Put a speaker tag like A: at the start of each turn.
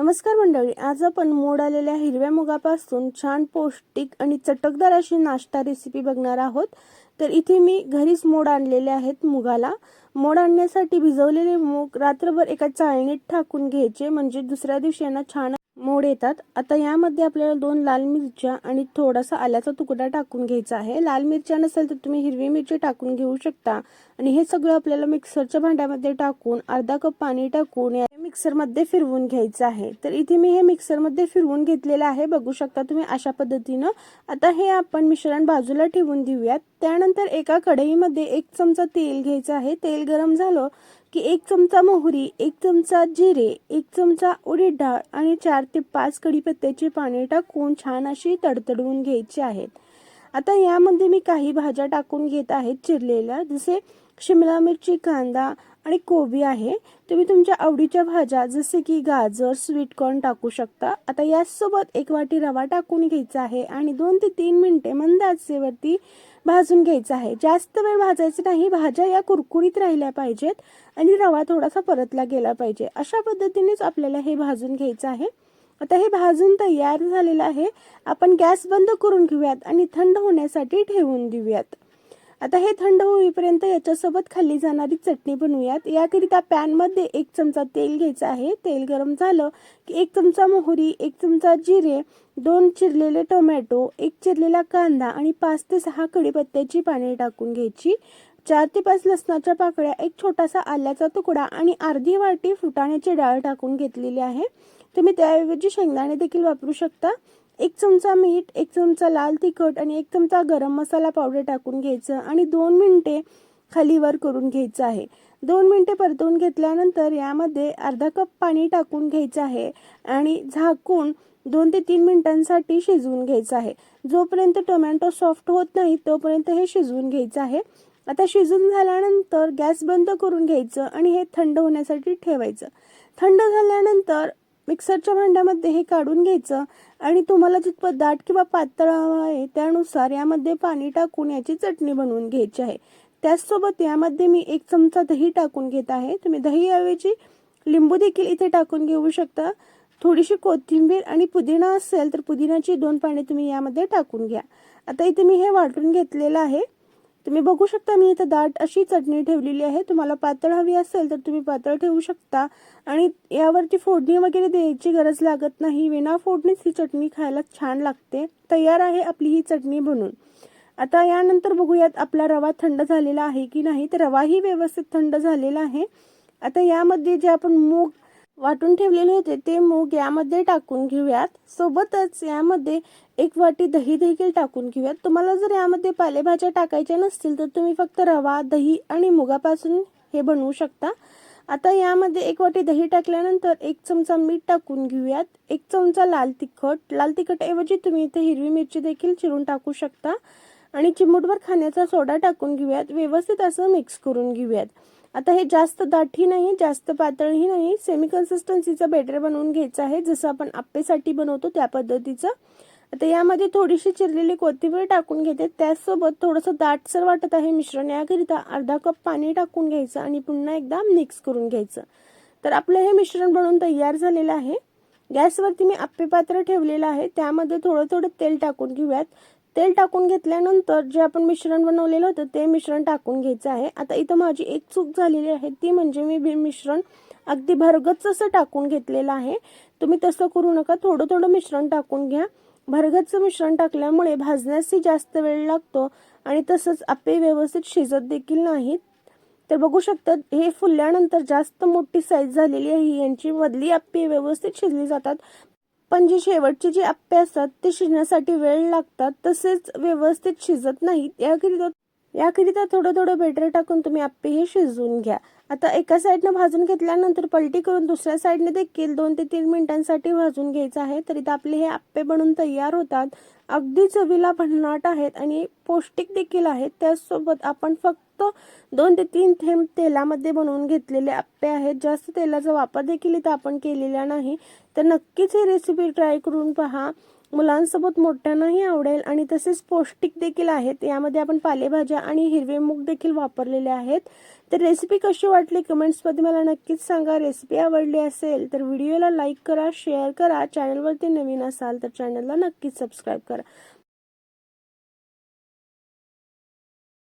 A: नमस्कार मंडळी आज आपण मोड आलेल्या हिरव्या मुगापासून छान पौष्टिक आणि चटकदार अशी नाश्ता रेसिपी बघणार आहोत. तर इथे मी घरीच मोड आणलेले आहेत मुगाला. मोड आणण्यासाठी भिजवलेले मूग रात्रभर एका चाळणीत टाकून घ्यायचे म्हणजे दुसऱ्या दिवशी यांना छान मोड येतात. आता यामध्ये आपल्याला दोन लाल मिरच्या आणि थोडासा आल्याचा तुकडा टाकून घ्यायचा आहे. लाल मिरच्या नसेल तर तुम्ही हिरवी मिरची टाकून घेऊ शकता. आणि हे सगळं आपल्याला मिक्सरच्या भांड्यामध्ये टाकून अर्धा कप पाणी टाकून या मिक्सरमध्ये फिरवून घ्यायचं आहे. तर इथे मी हे मिक्सरमध्ये फिरवून घेतलेलं आहे. बघू शकता तुम्ही अशा पद्धतीनं. आता हे आपण मिश्रण बाजूला ठेवून देऊयात. त्यानंतर एका कढईमध्ये एक चमचा तेल घ्यायचं आहे. तेल गरम झालं की एक चमचा मोहरी एक चमचा जिरे एक चमचा उडीद डाळ आणि चार ते पाच कढीपत्त्याची पाने टाकून छान अशी तडतडवून घ्यायची आहेत. आता यामध्ये मी काही भाज्या टाकून घेत आहेत चिरलेल्या. जसे शिमला मिरची कांदा आणि कोबी आहे. तुम्ही तुमच्या आवडीच्या भाज्या जसे की गाजर स्वीट कॉर्न टाकू शकता. आता याचसोबत एक वाटी रवा टाकून घ्यायचा आहे आणि दोन ते तीन मिनटे मंद आचेवरती भाजून घ्यायचं आहे. जास्त वेळ भाजायचं नाही भाज्या या कुरकुरीत राहिल्या पाहिजेत आणि रवा थोडासा परतला गेला पाहिजे. अशा पद्धतीनेच आपल्याला हे भाजून घ्यायचं आहे. आता हे भाजून तयार झालेलं आहे. आपण गॅस बंद करून घेऊयात आणि थंड होण्यासाठी ठेवून देऊयात. आता हे थंड होईपर्यंत याच्यासोबत खाल्ली जाणारी चटणी बनवूयात. याकरिता पॅनमध्ये एक चमचा तेल घ्यायचं आहे. तेल गरम झालं की एक चमचा मोहरी एक चमचा जिरे दोन चिरलेले टोमॅटो एक चिरलेला कांदा आणि पाच ते सहा कढीपत्त्याची पाने टाकून घ्यायची. चार ते पाच लसणाच्या पाकळ्या एक छोटासा आल्याचा तुकडा आणि अर्धी वाटी फुटाण्याची डाळ टाकून घेतलेली आहे. तुम्ही त्याऐवजी शेंगदाणे देखील वापरू शकता. एक चमचा मीठ एक चमचा लाल तिखट आणि एक चमचा गरम मसाला पावडर टाकून घ्यायचं आणि दोन मिनटे खालीवर करून घ्यायचं आहे. दोन मिनटे परतवून घेतल्यानंतर यामध्ये अर्धा कप पाणी टाकून घ्यायचं आहे आणि झाकून दोन ते तीन मिनिटांसाठी शिजवून घ्यायचं आहे. जोपर्यंत टोमॅटो सॉफ्ट होत नाही तोपर्यंत हे शिजवून घ्यायचं आहे. आता शिजून झाल्यानंतर गॅस बंद करून घ्यायचं आणि हे थंड होण्यासाठी ठेवायचं. थंड झाल्यानंतर मिक्सरच्या भांड्यामध्ये हे काढून घ्यायचं आणि तुम्हाला जितपं दाट किंवा पातळ हवं आहे त्यानुसार यामध्ये पाणी टाकून याची चटणी बनवून घ्यायची आहे. त्याचसोबत यामध्ये मी एक चमचा दही टाकून घेत आहे. तुम्ही दहीऐवजी लिंबू देखील इथे टाकून घेऊ शकता. थोडीशी कोथिंबीर आणि पुदिना असेल तर पुदिनाची दोन पाने तुम्ही यामध्ये टाकून घ्या. आता इथे मी हे वाटून घेतलेलं आहे. तुम्ही बघू शकता मी इथं दाट अशी चटणी ठेवलेली आहे. तुम्हाला पातळ हवी असेल तर तुम्ही पातळ ठेवू शकता. आणि यावरती फोडणी वगैरे द्यायची गरज लागत नाही. विना फोडणीच ही चटणी खायला छान लागते. तयार आहे आपली ही चटणी बनून. आता यानंतर बघूयात आपला रवा थंड झालेला आहे की नाही. तर रवाही व्यवस्थित थंड झालेला आहे. आता यामध्ये जे आपण मूग वाटून ठेवलेले होते ते मूग यामध्ये टाकून घेऊयात. सोबतच यामध्ये एक वाटी दही देखील टाकून घेऊयात. तुम्हाला जर यामध्ये पालेभाज्या टाकायच्या नसतील तर तुम्ही फक्त रवा दही आणि मुगापासून हे बनवू शकता. आता यामध्ये एक वाटी दही टाकल्यानंतर एक चमचा मीठ टाकून घेऊयात. एक चमचा लाल तिखट. लाल तिखट ऐवजी तुम्ही इथे हिरवी मिरची देखील चिरून टाकू शकता. आणि चिमूटभर खाण्याचा सोडा टाकून घेऊयात. व्यवस्थित असं मिक्स करून घेऊयात. आता हे जास्त दाटही नाही जास्त पातळही नाही. सेमी कन्सिस्टन्सीचं बेटर बनवून घ्यायचं आहे. जसं आपण आप्पेसाठी बनवतो त्या पद्धतीचं. आता यामध्ये थोडीशी चिरलेली कोथिंबीर टाकून घेते. त्याचसोबत थोडंसं दाटसर वाटत आहे मिश्रण. याकरिता अर्धा कप पाणी टाकून घ्यायचं आणि पुन्हा एकदा मिक्स करून घ्यायचं. तर आपलं हे मिश्रण बनवून तयार झालेलं आहे. गॅसवरती मी आप्पे पात्र ठेवलेलं आहे. त्यामध्ये थोडं थोडं तेल टाकून घेऊयात. तेल टाकून घेतल्यानंतर जे आपण मिश्रण बनवलेलं होतं ते मिश्रण टाकून घ्यायचं आहे. आता इथं माझी एक चूक झालेली आहे. ती म्हणजे मी मिश्रण अगदी भरगच असं टाकून घेतलेलं आहे. तुम्ही तसं करू नका. थोडं थोडं मिश्रण टाकून घ्या. भरगतचं मिश्रण टाकल्यामुळे भाजण्यासही जास्त वेळ लागतो आणि तसंच आप्पे व्यवस्थित शिजत देखील नाहीत. तर बघू शकतात हे फुलल्यानंतर जास्त मोठी साईज झालेली आहे. यांची मधली आप्पे व्यवस्थित शिजली जातात. पण जी शेवटची जी आप्पे असतात ते शिजण्यासाठी वेळ लागतात तसेच व्यवस्थित शिजत नाहीत. याकरिता याकरिता थोडं थोडं बेटर टाकून तुम्ही आप्पे हे शिजवून घ्या. आता एका साईडनं भाजून घेतल्यानंतर पलटी करून दुसऱ्या साईडने देखील दोन ते तीन मिनिटांसाठी भाजून घ्यायचं आहे. तरी आपले हे आप्पे बनून तयार होतात. अगदी चवीला भन्नाट आहेत आणि पौष्टिक देखील आहेत. त्याचसोबत आपण फक्त दोन ते तीन थेंब तेलामध्ये बनवून घेतलेले आप्पे आहेत. जास्त तेलाचा वापर देखील इथं आपण केलेला नाही. तर नक्कीच ही रेसिपी ट्राय करून पहा. मुलांसोबत मोठ्यांनाही आवडेल आणि तसेच पौष्टिक देखील आहेत. यामध्ये आपण पालेभाज्या आणि हिरवे मूग देखील वापरलेले आहेत. तर रेसिपी कशी वाटली कमेंट्समध्ये मला नक्कीच सांगा. रेसिपी आवडली असेल तर व्हिडिओला लाईक करा शेअर करा. चॅनलवरती नवीन असाल तर चॅनलला नक्कीच सबस्क्राईब करा.